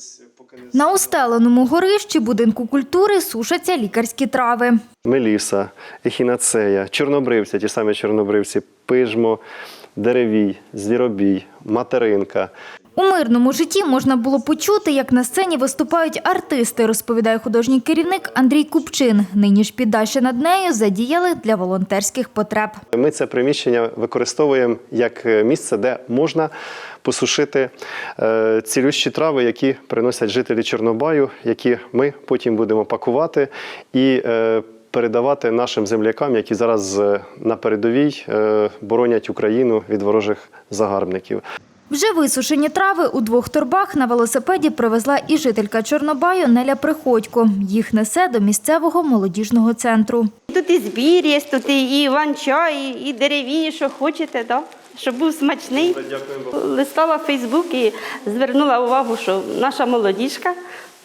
десь поки не На устеленому горищі будинку культури сушаться лікарські трави. Меліса, ехінацея, чорнобривці, ті самі чорнобривці, пижмо, деревій, звіробій, материнка. У мирному житті можна було почути, як на сцені виступають артисти, розповідає художній керівник Андрій Купчин. Нині ж піддача над нею задіяли для волонтерських потреб. Ми це приміщення використовуємо як е, місце, де можна посушити е, цілющі трави, які приносять жителі Чорнобаю, які ми потім будемо пакувати і е, передавати нашим землякам, які зараз на передовій боронять Україну від ворожих загарбників. Вже висушені трави у двох торбах на велосипеді привезла і жителька Чорнобаю Неля Приходько. Їх несе до місцевого молодіжного центру. Тут і збір є, тут і іван-чай, і- і дереві, що хочете, да? щоб був смачний. Листала в Фейсбук і звернула увагу, що наша молодіжка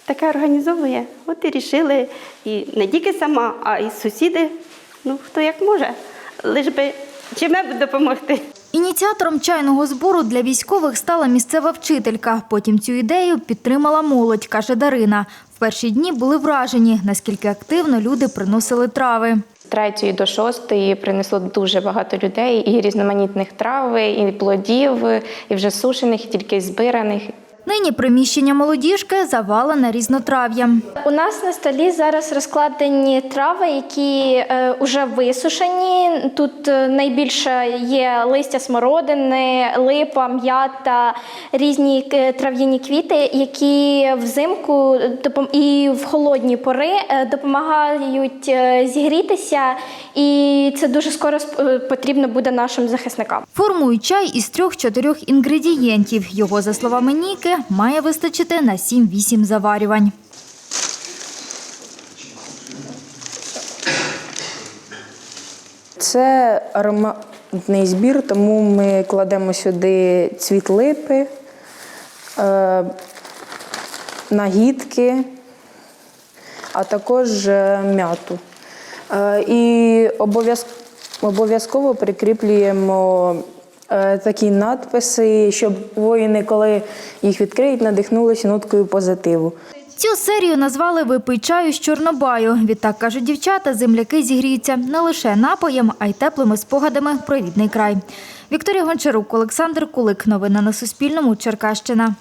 таке організовує. От і рішили, і не тільки сама, а й сусіди, ну хто як може, лиш би чим-небудь допомогти. Ініціатором чайного збору для військових стала місцева вчителька. Потім цю ідею підтримала молодь, каже Дарина. В перші дні були вражені, наскільки активно люди приносили трави. З третьої до шостої принесло дуже багато людей і різноманітних трав, і плодів, і вже сушених, і тільки збираних. Нині приміщення молодіжки завалене різнотрав'ям. У нас на столі зараз розкладені трави, які вже висушені. Тут е, найбільше є листя смородини, липа, м'ята, різні е, трав'яні квіти, які взимку і в холодні пори е, допомагають е, зігрітися, і це дуже скоро е, потрібно буде нашим захисникам. Формують чай із трьох-чотирьох інгредієнтів. Його, за словами Ніки, має вистачити на 7-8 заварювань. Це ароматний збір, тому ми кладемо сюди цвіт липи, е, нагідки, а також е, м'яту. Е, І обов'язково прикріплюємо такі надписи, щоб воїни, коли їх відкриють, надихнулися ноткою позитиву. Цю серію назвали «Випий чаю з Чорнобаю». Відтак, кажуть дівчата, земляки зігріються не лише напоєм, а й теплими спогадами про рідний край. Вікторія Гончарук, Олександр Кулик. Новини на Суспільному. Черкащина.